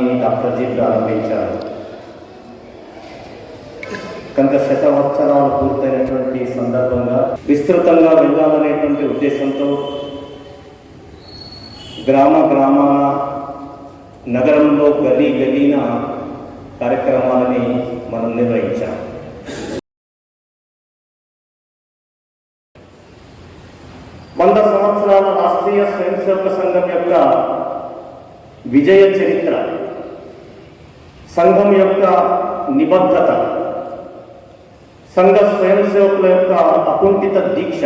సంఘాన్ని doctor G ప్రారంభించారు కనుక శతవత్సరాలు పూర్తయినటువంటి సందర్భంగా విస్తృతంగా వెళ్ళాలనేటువంటి ఉద్దేశంతో గ్రామ గ్రామాన నగరంలో గల్లీ గల్లీన కార్యక్రమాలని మనం నిర్వహించాం. వంద సంవత్సరాల రాష్ట్రీయ స్వయంసేవక సంఘం యొక్క విజయ చరిత్ర సంఘం యొక్క నిబద్ధత సంఘ స్వయం సేవకుల యొక్క అకుంఠిత దీక్ష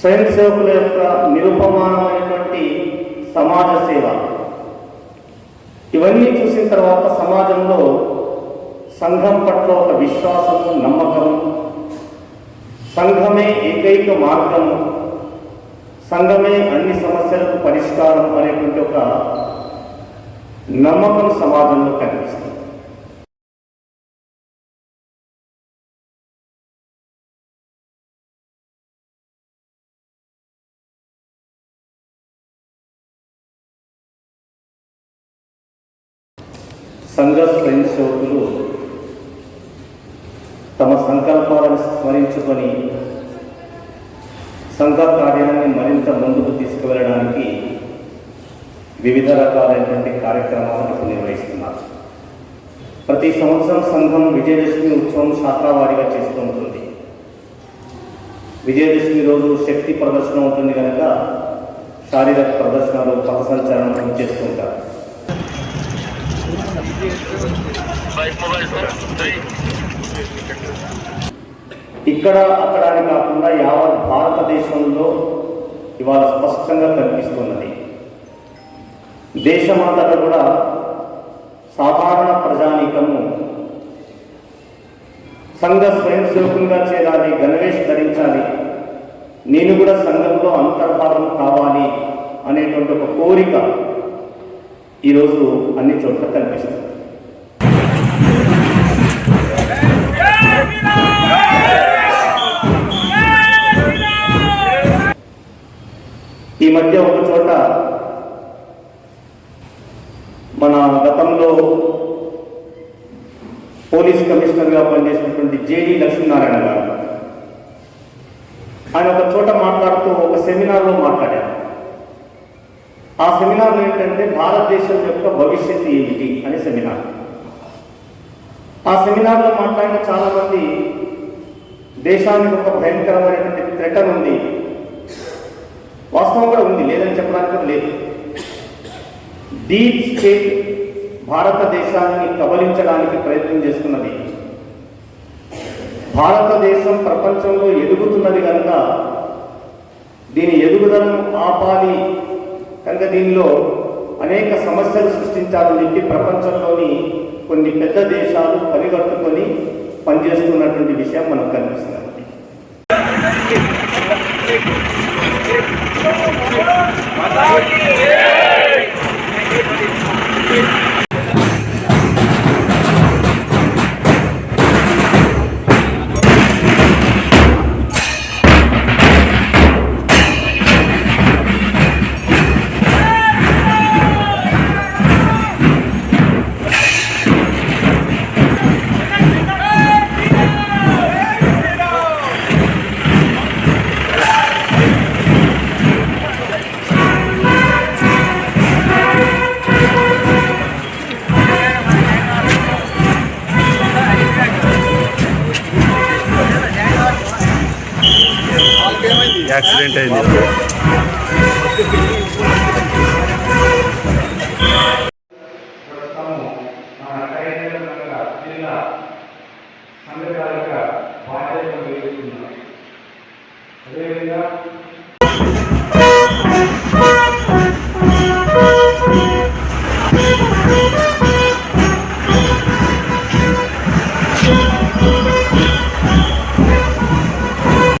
స్వయం సేవకుల యొక్క నిరుపమానమైనటువంటి సమాజ సేవ. ఇవన్నీ చూసిన తర్వాత సమాజంలో సంఘం పట్ల ఒక విశ్వాసము నమ్మకం సంఘమే ఏకైక మార్గము సంఘమే అన్ని సమస్యలకు పరిష్కారం అనేటువంటి ఒక నమ్మకం సమాజంలో కనిపిస్తుంది. సంఘ స్వయం సేవకులు తమ సంకల్పాలను స్మరించుకొని సంఘ కార్యాన్ని మరింత ముందుకు తీసుకువెళ్ళడానికి వివిధ రకాలైనటువంటి కార్యక్రమాలను నిర్వహిస్తున్నారు. ప్రతి సంవత్సరం సంఘం విజయదశమి ఉత్సవం శాఖావారీగా చేస్తూ ఉంటుంది. విజయదశమి రోజు శక్తి ప్రదర్శన ఉంటుంది కనుక శారీరక ప్రదర్శనలు పథ సంచలనం చేస్తుంటారు ఇక్కడ అక్కడ కాకుండా యావత్ భారతదేశంలో ఇవాళ స్పష్టంగా కనిపిస్తున్నది. దేశమంతటా కూడా సాధారణ ప్రజానీకము సంఘ స్వయం సేవకులుగా చేరాలి గణవేష్ ధరించాలి నేను కూడా సంఘంలో అంతర్భాగం కావాలి అనేటువంటి ఒక కోరిక ఈరోజు అన్ని చోట్ల కనిపిస్తుంది. ఈ మధ్య ఒక చోట మన గతంలో పోలీస్ కమిషనర్గా పనిచేసినటువంటి జేడి లక్ష్మీనారాయణ గారు. ఆయన ఒక చోట మాట్లాడుతూ ఒక సెమినార్లో మాట్లాడారు. ఆ సెమినార్ ఏంటంటే భారతదేశం యొక్క భవిష్యత్తు ఏమిటి అనే సెమినార్. ఆ సెమినార్లో మాట్లాడిన చాలా మంది దేశానికి ఒక భయంకరమైనటువంటి థ్రెటర్ ఉంది. వాస్తవం కూడా ఉంది లేదని చెప్పడానికి కూడా లేదు. డీప్ స్టేట్ భారతదేశాన్ని కబలించడానికి ప్రయత్నం చేస్తున్నది. భారతదేశం ప్రపంచంలో ఎదుగుతున్నది కనుక దీని ఎదుగుదలను ఆపాలి. కనుక దీనిలో అనేక సమస్యలు సృష్టించాలని చెప్పి ప్రపంచంలోని కొన్ని పెద్ద దేశాలు పనిగట్టుకొని పనిచేస్తున్నటువంటి విషయం మనకు కనిపిస్తుంది. యాక్సిడెంట్ అయింది. అదేవిధంగా